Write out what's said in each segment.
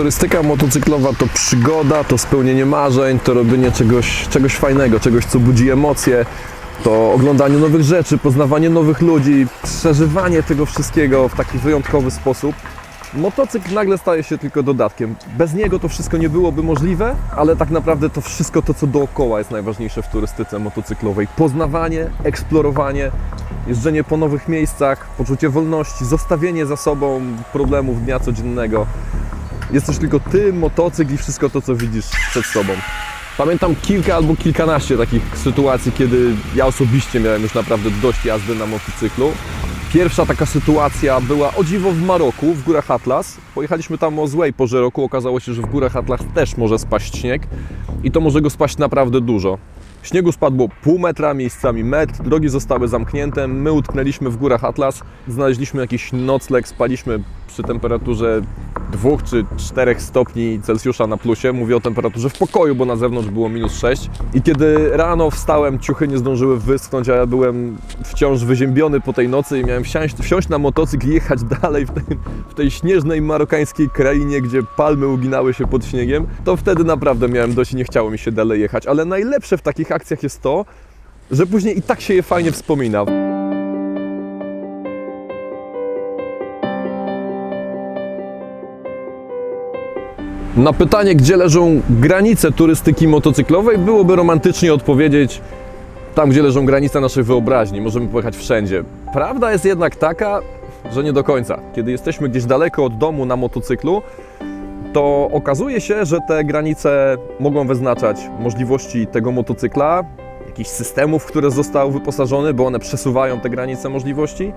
Turystyka motocyklowa to przygoda, to spełnienie marzeń, to robienie czegoś, czegoś fajnego, czegoś co budzi emocje, to oglądanie nowych rzeczy, poznawanie nowych ludzi, przeżywanie tego wszystkiego w taki wyjątkowy sposób. Motocykl nagle staje się tylko dodatkiem. Bez niego to wszystko nie byłoby możliwe, ale tak naprawdę to wszystko to, co dookoła jest najważniejsze w turystyce motocyklowej. Poznawanie, eksplorowanie, jeżdżenie po nowych miejscach, poczucie wolności, zostawienie za sobą problemów dnia codziennego. Jesteś tylko ty, motocykl i wszystko to, co widzisz przed sobą. Pamiętam kilka albo kilkanaście takich sytuacji, kiedy ja osobiście miałem już naprawdę dość jazdy na motocyklu. Pierwsza taka sytuacja była o dziwo w Maroku, w górach Atlas. Pojechaliśmy tam o złej porze roku. Okazało się, że w górach Atlas też może spaść śnieg i to może go spaść naprawdę dużo. Śniegu spadło pół metra, miejscami metr, drogi zostały zamknięte, my utknęliśmy w górach Atlas, znaleźliśmy jakiś nocleg, spaliśmy przy temperaturze 2 czy 4 stopni Celsjusza na plusie. Mówię o temperaturze w pokoju, bo na zewnątrz było minus 6. I kiedy rano wstałem, ciuchy nie zdążyły wyschnąć, a ja byłem wciąż wyziębiony po tej nocy i miałem wsiąść, wsiąść na motocykl i jechać dalej w, tej- w tej śnieżnej marokańskiej krainie, gdzie palmy uginały się pod śniegiem, to wtedy naprawdę miałem dość i nie chciało mi się dalej jechać. Ale najlepsze w takich akcjach jest to, że później i tak się je fajnie wspomina. Na pytanie, gdzie leżą granice turystyki motocyklowej, byłoby romantycznie odpowiedzieć tam, gdzie leżą granice naszej wyobraźni. Możemy pojechać wszędzie. Prawda jest jednak taka, że nie do końca. Kiedy jesteśmy gdzieś daleko od domu na motocyklu, to okazuje się, że te granice mogą wyznaczać możliwości tego motocykla, jakichś systemów, w które został wyposażony, bo one przesuwają te granice możliwości.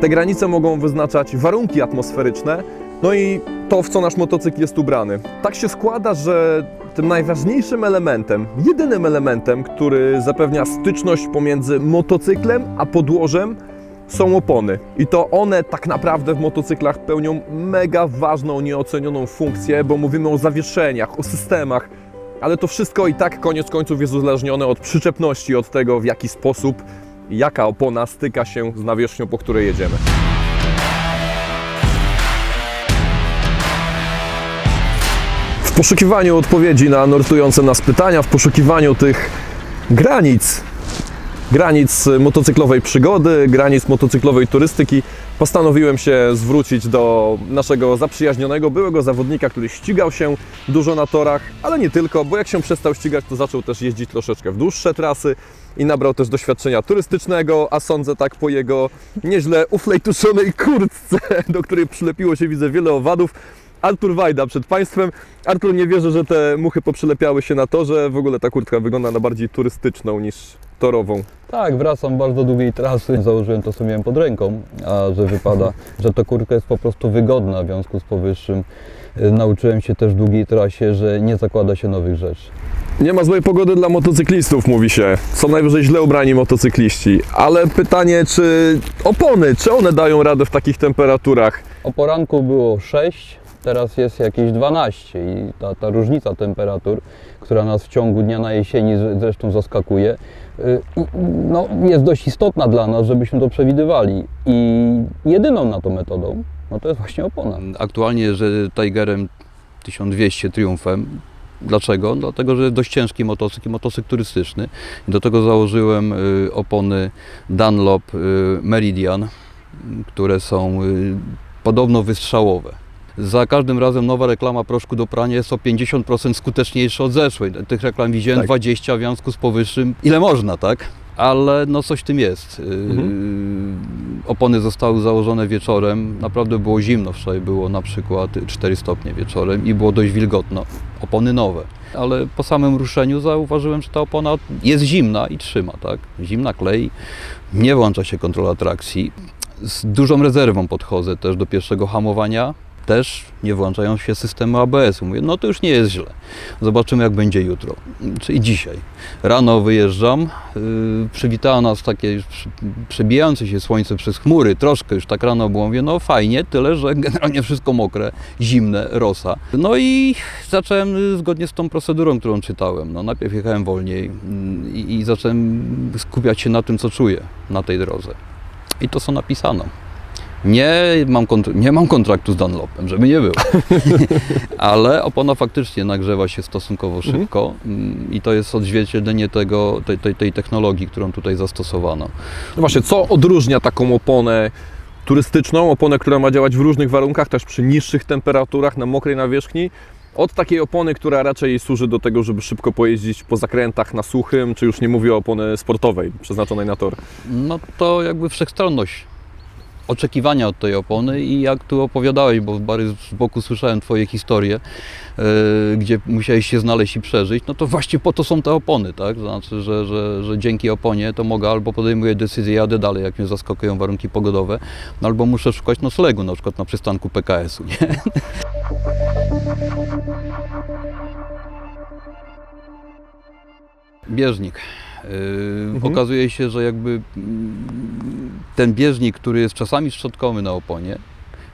Te granice mogą wyznaczać warunki atmosferyczne, no i to, w co nasz motocykl jest ubrany. Tak się składa, że tym najważniejszym elementem, jedynym elementem, który zapewnia styczność pomiędzy motocyklem a podłożem, są opony. I to one tak naprawdę w motocyklach pełnią mega ważną, nieocenioną funkcję, bo mówimy o zawieszeniach, o systemach, ale to wszystko i tak koniec końców jest uzależnione od przyczepności, od tego w jaki sposób, jaka opona styka się z nawierzchnią, po której jedziemy. Poszukiwaniu odpowiedzi na nurtujące nas pytania, w poszukiwaniu tych granic, granic motocyklowej przygody, granic motocyklowej turystyki, postanowiłem się zwrócić do naszego zaprzyjaźnionego byłego zawodnika, który ścigał się dużo na torach, ale nie tylko, bo jak się przestał ścigać, to zaczął też jeździć troszeczkę w dłuższe trasy i nabrał też doświadczenia turystycznego, a sądzę tak po jego nieźle uflejtuszonej kurtce, do której przylepiło się, widzę, wiele owadów. Artur Wajda przed Państwem. Artur nie wierzy, że te muchy poprzylepiały się na torze. W ogóle ta kurtka wygląda na bardziej turystyczną niż torową. Tak, wracam bardzo długiej trasy. Założyłem to, co miałem pod ręką, a że wypada, że ta kurtka jest po prostu wygodna w związku z powyższym. y, Nauczyłem się też w długiej trasie, że nie zakłada się nowych rzeczy. Nie ma złej pogody dla motocyklistów, mówi się. Są najwyżej źle ubrani motocykliści. Ale pytanie, czy opony, czy one dają radę w takich temperaturach? O poranku było 6, teraz jest jakieś 12 i ta, ta różnica temperatur, która nas w ciągu dnia na jesieni z- zresztą zaskakuje, y, no, jest dość istotna dla nas, żebyśmy to przewidywali. I jedyną na to metodą, no to jest właśnie opona. Aktualnie, że Tigerem 1200 Triumfem. Dlaczego? Dlatego, że jest dość ciężki motocykl, motocykl turystyczny. Do tego założyłem y, opony Dunlop y, Meridian, które są podobno wystrzałowe. Za każdym razem nowa reklama proszku do prania jest o 50% skuteczniejsza od zeszłej. Tych reklam widziałem Tak. 20 w związku z powyższym. Ile można, tak? Ale no coś w tym jest. Yy, Opony zostały założone wieczorem. Naprawdę było zimno. Wczoraj było na przykład 4 stopnie wieczorem i było dość wilgotno. Opony nowe. Ale po samym ruszeniu zauważyłem, że ta opona jest zimna i trzyma, tak? Zimna klei. Nie włącza się kontrola trakcji. Z dużą rezerwą podchodzę też do pierwszego hamowania. Też nie włączają się systemy ABS. Mówię, no to już nie jest źle. Zobaczymy, jak będzie jutro, czyli dzisiaj. Rano wyjeżdżam, yy, przywitało nas takie przebijające się słońce przez chmury, troszkę już tak rano było, mówię, no fajnie, tyle, że generalnie wszystko mokre, zimne, rosa. No i zacząłem y, zgodnie z tą procedurą, którą czytałem. No, najpierw jechałem wolniej mm, i, i zacząłem skupiać się na tym, co czuję na tej drodze. I to, co napisano. Nie mam, nie mam kontraktu z Dunlopem, żeby nie było. Ale opona faktycznie nagrzewa się stosunkowo szybko mm, i to jest odzwierciedlenie tego, tej, tej, tej technologii, którą tutaj zastosowano. No właśnie, co odróżnia taką oponę turystyczną, oponę, która ma działać w różnych warunkach, też przy niższych temperaturach, na mokrej nawierzchni, od takiej opony, która raczej służy do tego, żeby szybko pojeździć po zakrętach na suchym, czy już nie mówię o opony sportowej, przeznaczonej na tor. No to jakby wszechstronność oczekiwania od tej opony i jak tu opowiadałeś, bo z boku słyszałem Twoje historie, yy, gdzie musiałeś się znaleźć i przeżyć, no to właśnie po to są te opony, tak? Znaczy, że, że, że dzięki oponie to mogę albo podejmuję decyzję, jadę dalej, jak mnie zaskakują warunki pogodowe, no albo muszę szukać noclegu, na przykład na przystanku PKS-u, nie? Bieżnik. Yy, Okazuje się, że jakby mm, ten bieżnik, który jest czasami szczotkowy na oponie,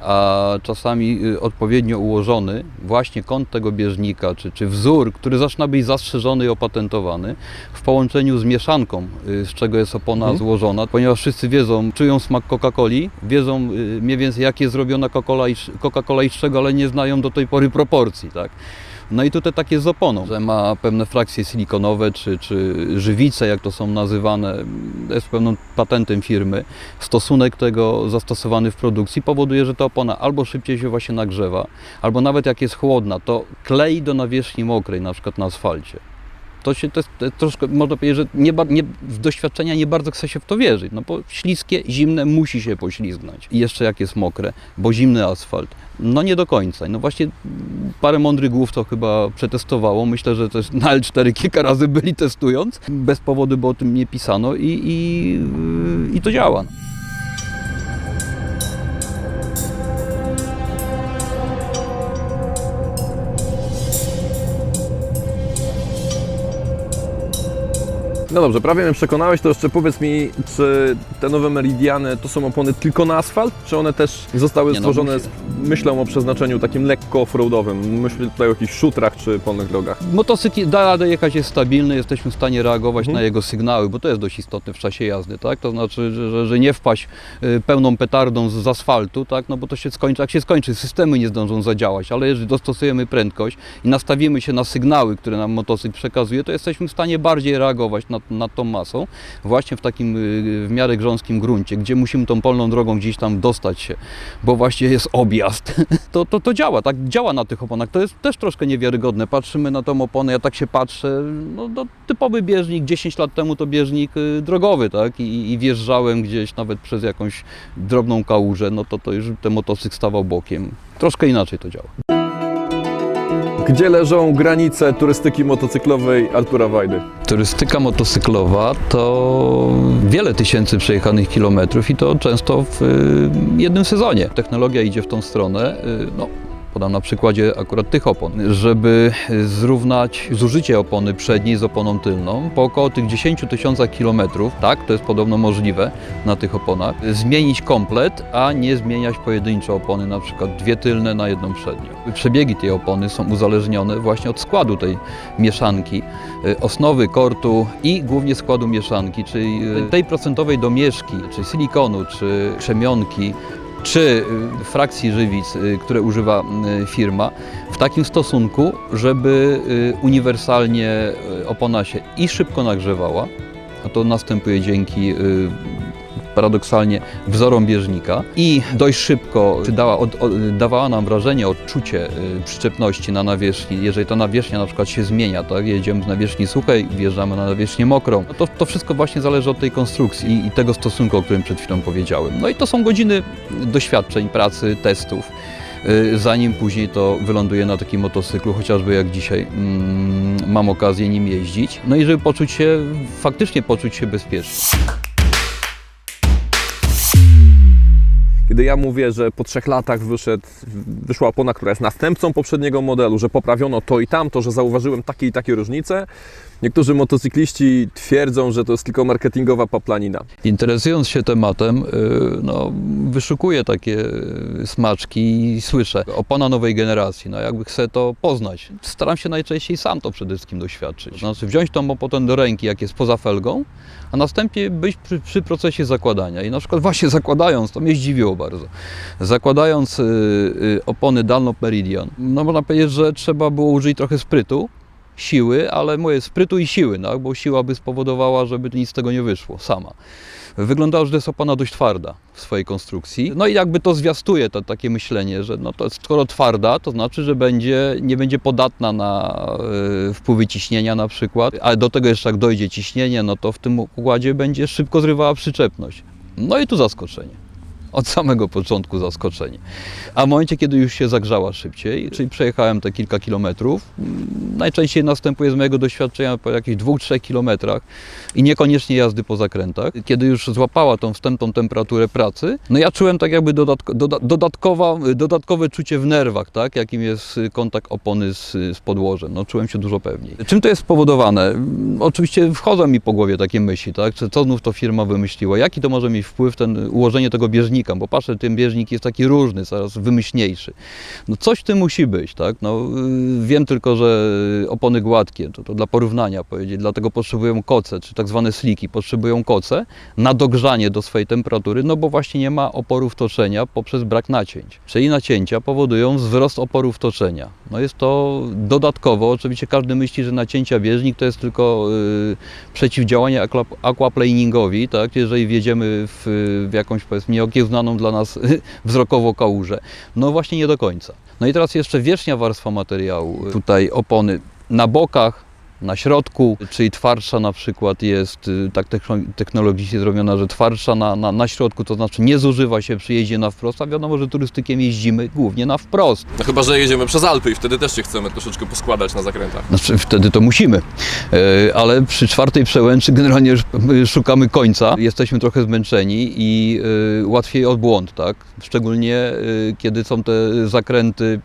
a czasami y, odpowiednio ułożony, właśnie kąt tego bieżnika, czy, czy wzór, który zaczyna być zastrzeżony i opatentowany, w połączeniu z mieszanką, y, z czego jest opona Mhm. złożona, ponieważ wszyscy wiedzą, czują smak Coca-Coli, wiedzą y, mniej więcej jak jest zrobiona Coca-Cola i, Coca-Cola i z czego, ale nie znają do tej pory proporcji, tak? No i tutaj tak jest z oponą, że ma pewne frakcje silikonowe czy, czy żywice, jak to są nazywane, jest pewnym patentem firmy. Stosunek tego zastosowany w produkcji powoduje, że ta opona albo szybciej się właśnie nagrzewa, albo nawet jak jest chłodna, to klei do nawierzchni mokrej, na przykład na asfalcie. To się to jest, troszkę, można powiedzieć, że nie, nie, doświadczenia nie bardzo chce się w to wierzyć, no bo śliskie, zimne musi się poślizgnąć. I jeszcze jak jest mokre, bo zimny asfalt, no nie do końca. No właśnie parę mądrych głów to chyba przetestowało. Myślę, że też na L4 kilka razy byli testując. Bez powodu, bo o tym nie pisano i, i, i to działa. No dobrze, prawie mnie przekonałeś, to jeszcze powiedz mi, czy te nowe Meridiany to są opony tylko na asfalt, czy one też zostały Nie no, stworzone z myślą o przeznaczeniu takim lekko offroadowym? Myślę tutaj o jakichś szutrach czy polnych drogach. Motocykl da radę jechać, jest stabilny, jesteśmy w stanie reagować Mhm. na jego sygnały, bo to jest dość istotne w czasie jazdy, tak? To znaczy, że, że, nie wpaść y, pełną petardą z, z asfaltu, tak? No bo to się skończy, jak się skończy, systemy nie zdążą zadziałać, ale jeżeli dostosujemy prędkość i nastawimy się na sygnały, które nam motocykl przekazuje, to jesteśmy w stanie bardziej reagować nad, nad tą masą, właśnie w takim y, w miarę grząskim gruncie, gdzie musimy tą polną drogą gdzieś tam dostać się, bo właśnie jest objazd. To, to, to działa, tak? Działa na tych oponach. To jest też troszkę niewiarygodne. Patrzymy na tą oponę, ja tak się patrzę, no, no typowy bieżnik, 10 lat temu to bieżnik y, drogowy, tak? I, I wjeżdżałem gdzieś nawet przez jakąś drobną kałużę, no to, to już ten motocykl stawał bokiem. Troszkę inaczej to działa. Gdzie leżą granice turystyki motocyklowej Artura Wajdy? Turystyka motocyklowa to wiele tysięcy przejechanych kilometrów i to często w y, jednym sezonie. Technologia idzie w tą stronę. y, No, podam na przykładzie akurat tych opon, żeby zrównać zużycie opony przedniej z oponą tylną po około tych 10 tysiącach kilometrów, tak, to jest podobno możliwe na tych oponach, zmienić komplet, a nie zmieniać pojedyncze opony, na przykład dwie tylne na jedną przednią. Przebiegi tej opony są uzależnione właśnie od składu tej mieszanki, y, osnowy, kortu i głównie składu mieszanki, czyli y, tej procentowej domieszki, czy silikonu, czy krzemionki, czy y, frakcji żywic, y, które używa y, firma, w takim stosunku, żeby uniwersalnie opona się i szybko nagrzewała, a to następuje dzięki paradoksalnie wzorom bieżnika i dość szybko dała, od, od, dawała nam wrażenie, odczucie y, przyczepności na nawierzchni. Jeżeli ta nawierzchnia na przykład się zmienia, tak, jedziemy z nawierzchni suchej, wjeżdżamy na nawierzchnię mokrą, no to, to wszystko właśnie zależy od tej konstrukcji i, i tego stosunku, o którym przed chwilą powiedziałem. No i to są godziny doświadczeń, pracy, testów y, zanim później to wyląduje na takim motocyklu, chociażby jak dzisiaj mm, mam okazję nim jeździć. No i żeby poczuć się, faktycznie poczuć się bezpiecznie. Kiedy ja mówię, że po trzech latach wyszedł, wyszła opona, która jest następcą poprzedniego modelu, że poprawiono to i tamto, że zauważyłem takie i takie różnice, niektórzy motocykliści twierdzą, że to jest tylko marketingowa paplanina. Interesując się tematem, y, no, wyszukuję takie y, smaczki i słyszę opona nowej generacji. No jakby chcę to poznać. Staram się najczęściej sam to przede wszystkim doświadczyć. Znaczy wziąć tą opotę do ręki, jak jest poza felgą, a następnie być przy, przy procesie zakładania. I na przykład właśnie zakładając, to mnie zdziwiło bardzo. Zakładając y, opony Dunlop Meridian, no można powiedzieć, że trzeba było użyć trochę sprytu, siły, ale moje sprytu i siły, no, bo siła by spowodowała, żeby nic z tego nie wyszło sama. To jest opona dość twarda w swojej konstrukcji. No i jakby to zwiastuje to takie myślenie, że no to skoro twarda, to znaczy, że będzie, nie będzie podatna na y, wpływy ciśnienia na przykład, ale do tego jeszcze jak dojdzie ciśnienie, no to w tym układzie będzie szybko zrywała przyczepność. No i tu zaskoczenie. Od samego początku zaskoczenie. A w momencie, kiedy już się zagrzała szybciej, czyli przejechałem te kilka kilometrów, mm, najczęściej następuje z mojego doświadczenia po jakichś dwóch, trzech kilometrach i niekoniecznie jazdy po zakrętach, kiedy już złapała tą wstępną temperaturę pracy, no ja czułem tak jakby dodatko, doda, dodatkowa, dodatkowe czucie w nerwach, tak, jakim jest kontakt opony z, z podłożem. No czułem się dużo pewniej. Czym to jest spowodowane? Mm, Oczywiście wchodzą mi po głowie takie myśli, tak, co znów to firma wymyśliła, jaki to może mieć wpływ ten ułożenie tego bieżnika, bo patrzę, ten bieżnik jest taki różny, coraz wymyślniejszy. No coś w tym musi być, tak, no y, wiem tylko, że opony gładkie, to, to dla porównania powiedzieć, dlatego potrzebują koce, czy tak zwane sliki, potrzebują koce na dogrzanie do swojej temperatury, no bo właśnie nie ma oporów toczenia poprzez brak nacięć. Czyli nacięcia powodują wzrost oporów toczenia. No jest to dodatkowo, oczywiście każdy myśli, że nacięcia bieżnik to jest tylko y, przeciwdziałanie aqua- aquaplaningowi, tak, jeżeli wjedziemy w, w jakąś powiedzmy nieokiełznaną dla nas wzrokowo kałużę. No właśnie nie do końca. No i teraz jeszcze wierzchnia warstwa materiału, tutaj opony na bokach, na środku, czyli twardsza na przykład jest y, tak techno- technologicznie zrobiona, że twardsza na, na, na środku, to znaczy nie zużywa się przy jeździe na wprost, a wiadomo, że turystykiem jeździmy głównie na wprost. No chyba, że jedziemy przez Alpy i wtedy też się chcemy troszeczkę poskładać na zakrętach. Znaczy wtedy to musimy, E, ale przy czwartej przełęczy generalnie szukamy końca, jesteśmy trochę zmęczeni i y, łatwiej o błąd, tak? Szczególnie y, kiedy są te zakręty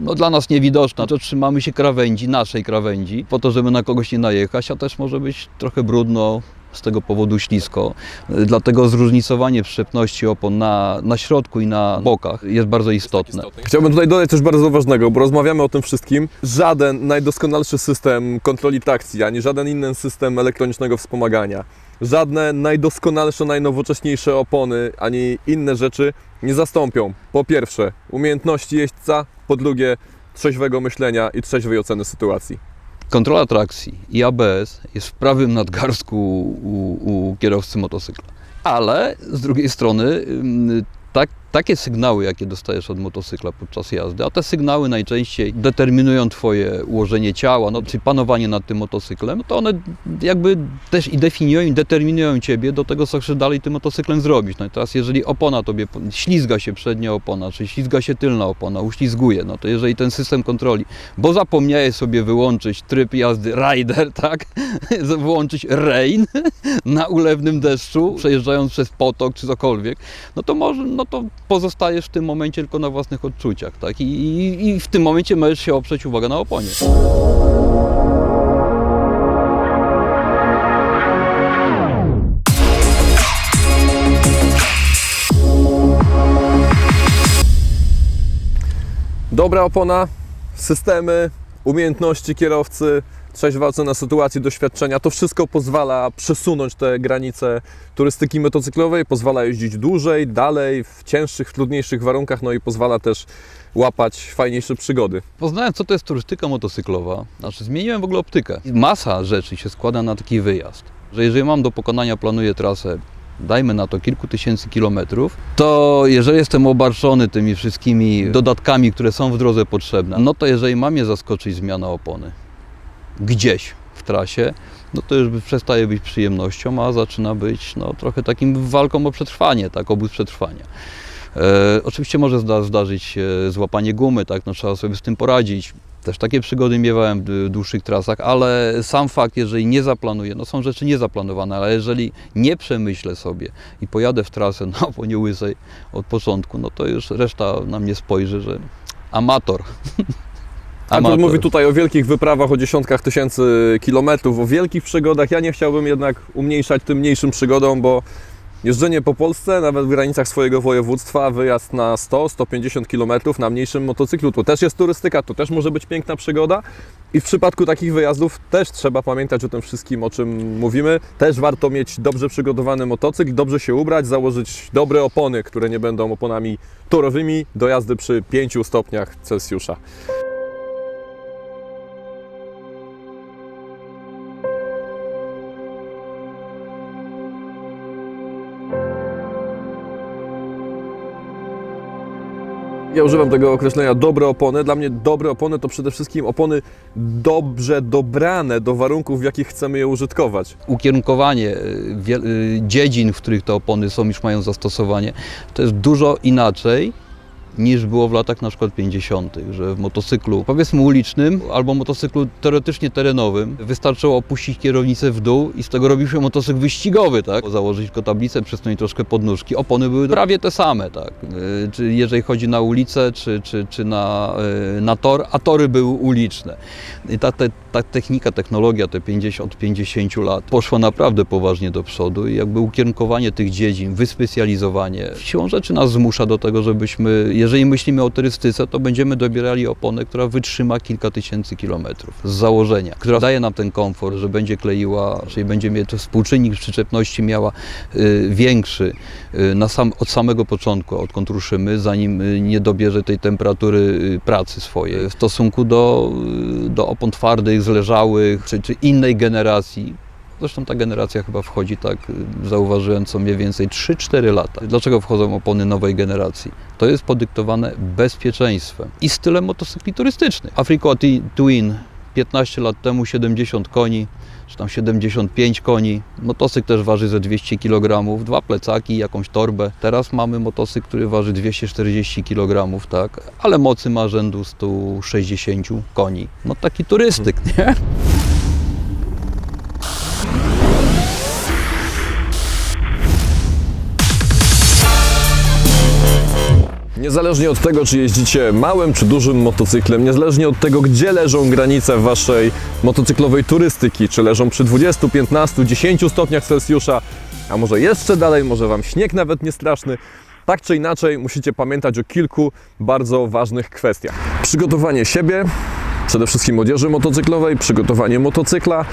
no, dla nas niewidoczne, to trzymamy się krawędzi, naszej krawędzi, po to, żeby na kogoś nie najechać, a też może być trochę brudno, z tego powodu ślisko. Dlatego zróżnicowanie przyczepności opon na, na środku i na bokach jest bardzo istotne. Chciałbym tutaj dodać coś bardzo ważnego, bo rozmawiamy o tym wszystkim. Żaden najdoskonalszy system kontroli trakcji, ani żaden inny system elektronicznego wspomagania, żadne najdoskonalsze, najnowocześniejsze opony, ani inne rzeczy nie zastąpią po pierwsze umiejętności jeźdźca, po drugie trzeźwego myślenia i trzeźwej oceny sytuacji. Kontrola trakcji i ABS jest w prawym nadgarstku u, u kierowcy motocykla. Ale z drugiej strony takie sygnały, jakie dostajesz od motocykla podczas jazdy, a te sygnały najczęściej determinują Twoje ułożenie ciała, no, czyli panowanie nad tym motocyklem, to one jakby też i definiują i determinują Ciebie do tego, co chcesz dalej tym motocyklem zrobić. No i teraz jeżeli opona Tobie, ślizga się przednia opona, czy ślizga się tylna opona, uślizguje, no to jeżeli ten system kontroli, bo zapomniałeś sobie wyłączyć tryb jazdy rider, tak, wyłączyć rain na ulewnym deszczu, przejeżdżając przez potok czy cokolwiek, no to może, no to pozostajesz w tym momencie tylko na własnych odczuciach, tak, i, i, i w tym momencie możesz się oprzeć, uwaga, na oponie. Dobra opona, systemy, umiejętności kierowcy, trzeźwa ocena sytuacji, doświadczenia, to wszystko pozwala przesunąć te granice turystyki motocyklowej, pozwala jeździć dłużej, dalej, w cięższych, trudniejszych warunkach, no i pozwala też łapać fajniejsze przygody. Poznałem, co to jest turystyka motocyklowa. Znaczy, zmieniłem w ogóle optykę. Masa rzeczy się składa na taki wyjazd, że jeżeli mam do pokonania, planuję trasę, dajmy na to kilku tysięcy kilometrów, to jeżeli jestem obarczony tymi wszystkimi dodatkami, które są w drodze potrzebne, no to jeżeli mam je zaskoczyć zmiana opony gdzieś w trasie, no to już przestaje być przyjemnością, a zaczyna być no, trochę takim walką o przetrwanie, tak, obóz przetrwania. E, oczywiście może zda, zdarzyć się złapanie gumy, tak, no, trzeba sobie z tym poradzić. Też takie przygody miewałem w dłuższych trasach, ale sam fakt, jeżeli nie zaplanuję, no są rzeczy niezaplanowane, ale jeżeli nie przemyślę sobie i pojadę w trasę na oponie łysej od początku, no to już reszta na mnie spojrzy, że amator. Artur mówi tutaj o wielkich wyprawach, o dziesiątkach tysięcy kilometrów, o wielkich przygodach. Ja nie chciałbym jednak umniejszać tym mniejszym przygodom, bo Jeżdżenie po Polsce, nawet w granicach swojego województwa, wyjazd na 100-150 km na mniejszym motocyklu, to też jest turystyka, to też może być piękna przygoda. I w przypadku takich wyjazdów też trzeba pamiętać o tym wszystkim, o czym mówimy. Też warto mieć dobrze przygotowany motocykl, dobrze się ubrać, założyć dobre opony, które nie będą oponami torowymi do jazdy przy 5 stopniach Celsjusza. Używam tego określenia dobre opony. Dla mnie dobre opony to przede wszystkim opony dobrze dobrane do warunków, w jakich chcemy je użytkować. ukierunkowanie wie- y, dziedzin, w których te opony są, już mają zastosowanie, to jest dużo inaczej niż było w latach na przykład 50., że w motocyklu powiedzmy ulicznym albo motocyklu teoretycznie terenowym wystarczyło opuścić kierownicę w dół i z tego robił się motocykl wyścigowy, tak? Założyć tylko tablicę, przesunąć troszkę podnóżki, opony były prawie te same, tak? Y, Czy jeżeli chodzi na ulicę, czy, czy, czy na, y, na tor, a tory były uliczne. I ta, te, ta technika, technologia te 50, od 50 lat poszła naprawdę poważnie do przodu i jakby ukierunkowanie tych dziedzin, wyspecjalizowanie siłą rzeczy nas zmusza do tego, żebyśmy, jeżeli myślimy o turystyce, to będziemy dobierali oponę, która wytrzyma kilka tysięcy kilometrów z założenia, która daje nam ten komfort, że będzie kleiła, czyli będzie mieć współczynnik przyczepności miała y, większy y, na sam, od samego początku, odkąd ruszymy, zanim y, nie dobierze tej temperatury y, pracy swojej. W stosunku do, y, do opon twardych, zleżałych, czy, czy innej generacji, Zresztą ta generacja chyba wchodzi tak, y, zauważyłem, co mniej więcej 3-4 lata. Dlaczego wchodzą opony nowej generacji? To jest podyktowane bezpieczeństwem i stylem motocykli turystycznych. Africa Twin 15 lat temu 70 koni, czy tam 75 koni. Motocykl też waży ze 200 kg, dwa plecaki, jakąś torbę. Teraz mamy motocykl, który waży 240 kg, tak, ale mocy ma rzędu 160 koni. No taki turystyk, nie? Niezależnie od tego, czy jeździcie małym czy dużym motocyklem, niezależnie od tego, gdzie leżą granice waszej motocyklowej turystyki, czy leżą przy 20, 15, 10 stopniach Celsjusza, a może jeszcze dalej, może wam śnieg nawet nie straszny, tak czy inaczej musicie pamiętać o kilku bardzo ważnych kwestiach. Przygotowanie siebie, przede wszystkim odzieży motocyklowej, przygotowanie motocykla,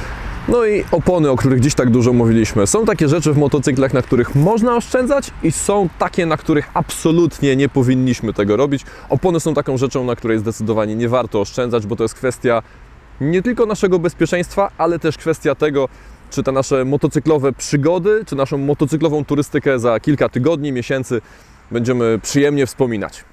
no i opony, o których dziś tak dużo mówiliśmy. Są takie rzeczy w motocyklach, na których można oszczędzać i są takie, na których absolutnie nie powinniśmy tego robić. Opony są taką rzeczą, na której zdecydowanie nie warto oszczędzać, bo to jest kwestia nie tylko naszego bezpieczeństwa, ale też kwestia tego, czy te nasze motocyklowe przygody, czy naszą motocyklową turystykę za kilka tygodni, miesięcy będziemy przyjemnie wspominać.